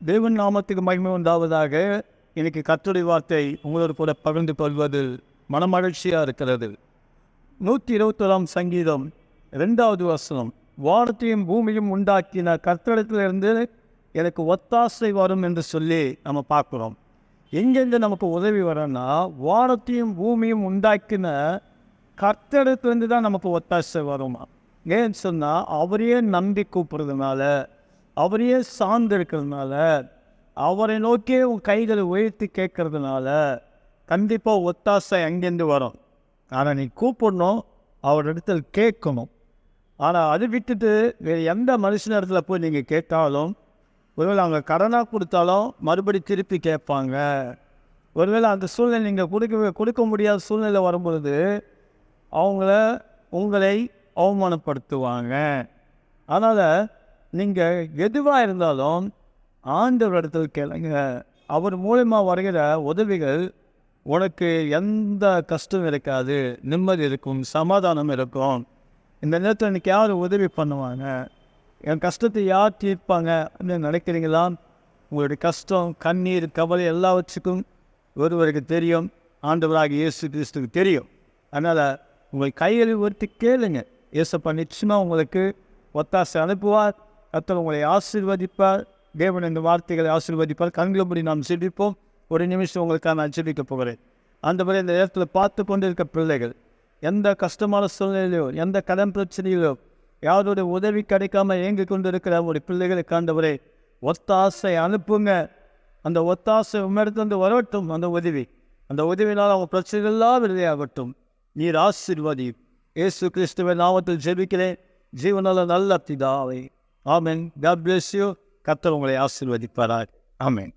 தேவன் நாமத்துக்கு மகிமை உண்டாவதாக எனக்கு கத்துடைய வார்த்தை உங்களோடு கூட பகிர்ந்து கொள்வதில் மனமகிழ்ச்சியாக இருக்கிறது. நூற்றி இருபத்தோராம் சங்கீதம் ரெண்டாவது வசனம் வானத்தையும் பூமியும் உண்டாக்கின கர்த்தரிடத்திலிருந்து எனக்கு ஒத்தாசை வரும் என்று சொல்லி நம்ம பார்க்குறோம். எங்கெங்கே நமக்கு உதவி வரன்னா வானத்தையும் பூமியும் உண்டாக்கின கர்த்தடத்துலேருந்து தான் நமக்கு ஒத்தாசை வருமா? ஏன்னு சொன்னால் அவரையே நம்பி கூப்பிட்றதுனால அவரையே சார்ந்து இருக்கிறதுனால அவரை நோக்கியே உன் கைகளை உயர்த்தி கேட்கறதுனால கண்டிப்பாக ஒத்தாசை அங்கேருந்து வரும். ஆனால் நீ கூப்பிடணும் அவர் இடத்துல கேட்கணும். ஆனால் அது விட்டுட்டு வேறு எந்த மனுஷன் இடத்துல போய் நீங்கள் கேட்டாலும் ஒருவேளை அவங்க கடனாக கொடுத்தாலும் மறுபடி திருப்பி கேட்பாங்க. ஒருவேளை அந்த சூழ்நிலை நீங்கள் கொடுக்க கொடுக்க முடியாத சூழ்நிலை வரும்பொழுது அவங்கள உங்களை அவமானப்படுத்துவாங்க. அதனால் நீங்கள் எதுவாக இருந்தாலும் ஆண்டவர் கேளுங்க. அவர் மூலயமா வருகிற உதவிகள் உனக்கு எந்த கஷ்டம் இருக்காது நிம்மதி இருக்கும் சமாதானம் இருக்கும். இந்த நேரத்தில் எனக்கு யார் உதவி பண்ணுவாங்க? என் கஷ்டத்தை யார் தீர்ப்பாங்க அப்படின்னு நினைக்கிறீங்களா? உங்களுடைய கஷ்டம் கண்ணீர் கவலை எல்லாவற்றுக்கும் ஒருவருக்கு தெரியும். ஆண்டவராக இயேசு கிறிஸ்துக்கு தெரியும். அதனால் உங்கள் கைகளை ஒருத்தி கேளுங்க. இயேசப்பா நிச்சயமாக உங்களுக்கு ஒத்தாசை அனுப்புவார். கத்தர் உங்களை ஆசீர்வதிப்பார். தேவன் இந்த வார்த்தைகளை ஆசீர்வதிப்பார். கண்களபடி நாம் சிரிப்போம் ஒரு நிமிஷம் உங்களுக்காக நான் சிரிக்க போகிறேன். அந்த மாதிரி இந்த நேரத்தில் பார்த்து கொண்டு இருக்க பிள்ளைகள் எந்த கஷ்டமான சூழ்நிலையிலோ எந்த கடன் பிரச்சனையிலோ யாரோட உதவி கிடைக்காம ஏங்கி கொண்டு இருக்கிற ஒரு பிள்ளைகளை ஆண்டவரே ஒத்தாசை அனுப்புங்க. அந்த ஒத்தாசை உம்மிடத்திலிருந்து வரட்டும். அந்த உதவி அந்த உதவினால் அவங்க பிரச்சனைகள்லாம் விருதையாகட்டும் நீர் ஆசீர்வதி இயேசு கிறிஸ்துவின் நாமத்தில் ஜெபிக்கிறேன். ஜீவனால நல்ல பிதாவை. ஆமென். God பிளஸ் யூ கத்தர் உங்களை ஆசீர்வதிப்பாரார் ஆமென்.